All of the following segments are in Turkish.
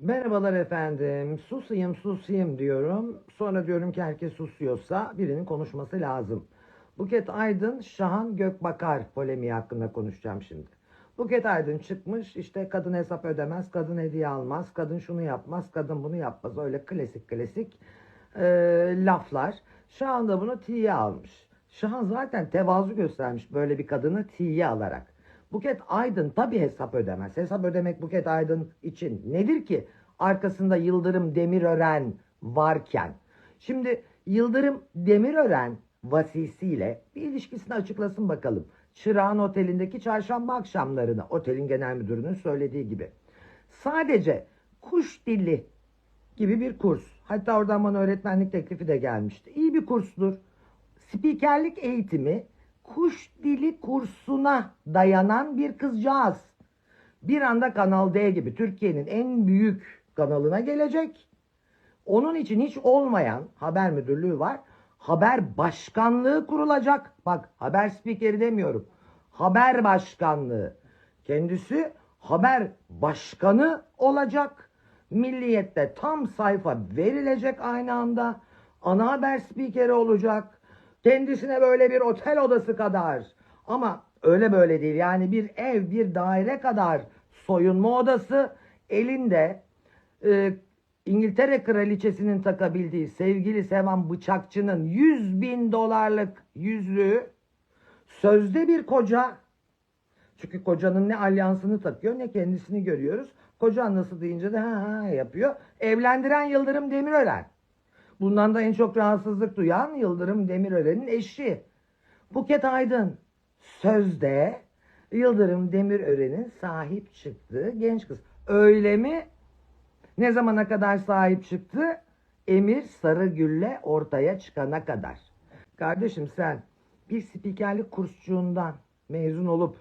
Merhabalar efendim. Susayım susayım diyorum. Sonra diyorum ki herkes susuyorsa birinin konuşması lazım. Buket Aydın, Şahan Gökbakar polemiği hakkında konuşacağım şimdi. Buket Aydın çıkmış işte kadın hesap ödemez, kadın hediye almaz, kadın şunu yapmaz, kadın bunu yapmaz. Öyle klasik klasik e, laflar. Şahan da bunu tiye almış. Şahan zaten tevazu göstermiş böyle bir kadını tiye alarak. Buket Aydın tabi hesap ödemez. Hesap ödemek Buket Aydın için nedir ki? Arkasında Yıldırım Demirören varken. Şimdi Yıldırım Demirören vasisiyle bir ilişkisini açıklasın bakalım. Çırağan Oteli'ndeki çarşamba akşamlarını otelin genel müdürünün söylediği gibi. Sadece kuş dili gibi bir kurs. Hatta oradan bana öğretmenlik teklifi de gelmişti. İyi bir kurstur. Spikerlik eğitimi kuş dili kursuna dayanan bir kızcağız. Bir anda Kanal D gibi Türkiye'nin en büyük kanalına gelecek. Onun için hiç olmayan haber müdürlüğü var. Haber başkanlığı kurulacak. Bak haber spikeri demiyorum. Haber başkanlığı. Kendisi haber başkanı olacak. Milliyette tam sayfa verilecek aynı anda. Ana haber spikeri olacak. Kendisine böyle bir otel odası kadar. Ama öyle böyle değil. Yani bir ev, bir daire kadar soyunma odası elinde e, İngiltere kraliçesinin takabildiği sevgili Sevan Bıçakçı'nın 100 bin dolarlık yüzüğü sözde bir koca çünkü kocanın ne alyansını takıyor ne kendisini görüyoruz. Kocan nasıl deyince de ha ha yapıyor. Evlendiren Yıldırım Demirören. Bundan da en çok rahatsızlık duyan Yıldırım Demirören'in eşi. Buket Aydın. Sözde Yıldırım Demirören'in sahip çıktığı genç kız. Öyle mi? Ne zamana kadar sahip çıktı? Emir Sarıgül'le ortaya çıkana kadar. Kardeşim sen bir spikerlik kursçuğundan mezun olup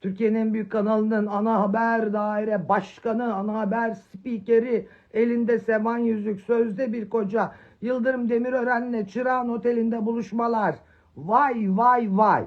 Türkiye'nin en büyük kanalının ana haber daire başkanı, ana haber spikeri, elinde sevan yüzük, sözde bir koca, Yıldırım Demirören'le Çırağan Oteli'nde buluşmalar. Vay vay vay.